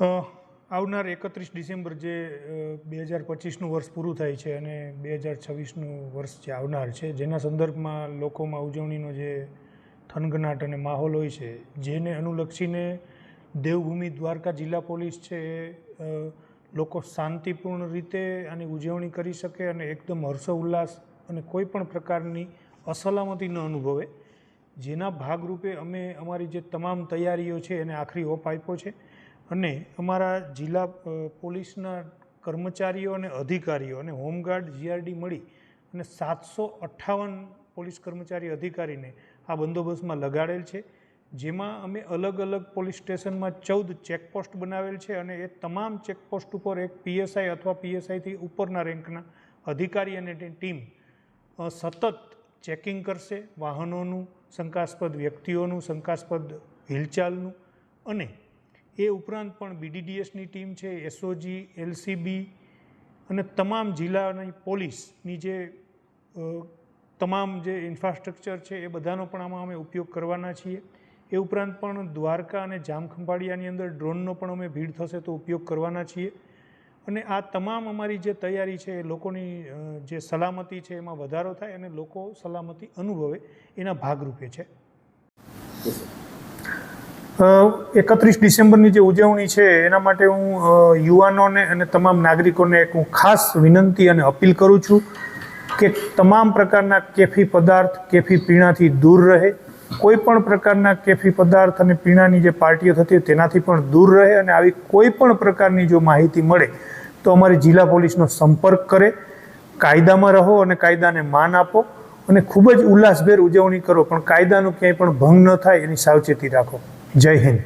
આવનાર એકત્રીસ ડિસેમ્બર જે બે હજાર પચીસનું વર્ષ પૂરું થાય છે અને બે હજાર છવ્વીસનું વર્ષ જે આવનાર છે, જેના સંદર્ભમાં લોકોમાં ઉજવણીનો જે થનગનાટ અને માહોલ હોય છે, જેને અનુલક્ષીને દેવભૂમિ દ્વારકા જિલ્લા પોલીસ છે એ લોકો શાંતિપૂર્ણ રીતે આની ઉજવણી કરી શકે અને એકદમ હર્ષોલ્લાસ અને કોઈ પણ પ્રકારની અસલામતી ન અનુભવે, જેના ભાગરૂપે અમે અમારી જે તમામ તૈયારીઓ છે એને આખરી ઓપ આપ્યો છે. અને અમારા જિલ્લા પોલીસના કર્મચારીઓ અને અધિકારીઓ અને હોમગાર્ડ જીઆરડી મળી અને સાતસો અઠ્ઠાવન પોલીસ કર્મચારી અધિકારીને આ બંદોબસ્તમાં લગાડેલ છે. જેમાં અમે અલગ અલગ પોલીસ સ્ટેશનમાં ચૌદ ચેકપોસ્ટ બનાવેલ છે અને એ તમામ ચેકપોસ્ટ ઉપર એક પીએસઆઈ અથવા પીએસઆઈથી ઉપરના રેન્કના અધિકારી અને ટીમ સતત ચેકિંગ કરશે વાહનોનું, શંકાસ્પદ વ્યક્તિઓનું, શંકાસ્પદ હિલચાલનું અને એ ઉપરાંત પણ બીડીડીએસની ટીમ છે S O G L C B અને તમામ જિલ્લાની પોલીસની જે તમામ જે ઇન્ફ્રાસ્ટ્રક્ચર છે એ બધાનો પણ આમાં અમે ઉપયોગ કરવાના છીએ. એ ઉપરાંત પણ દ્વારકા અને જામખંભાળિયાની અંદર ડ્રોનનો પણ અમે ભીડ થશે તો ઉપયોગ કરવાના છીએ. અને આ તમામ અમારી જે તૈયારી છે એ લોકોની જે સલામતી છે એમાં વધારો થાય અને લોકો સલામતી અનુભવે એના ભાગરૂપે છે. એકત્રીસ ડિસેમ્બરની જે ઉજવણી છે, એના માટે હું યુવાનોને અને તમામ નાગરિકોને એક હું ખાસ વિનંતી અને અપીલ કરું છું કે તમામ પ્રકારના કેફી પદાર્થ, કેફી પીણાથી દૂર રહે. કોઈ પણ પ્રકારના કેફી પદાર્થ અને પીણાની જે પાર્ટીઓ થતી હોય તેનાથી પણ દૂર રહે અને આવી કોઈ પણ પ્રકારની જો માહિતી મળે, તો અમારી જિલ્લા પોલીસનો સંપર્ક કરે, કાયદામાં રહો અને કાયદાને માન આપો અને ખૂબ જ ઉલ્લાસભેર ઉજવણી કરો, પણ કાયદાનો ક્યાંય પણ ભંગ ન થાય, એની સાવચેતી રાખો. જય હિન્દ.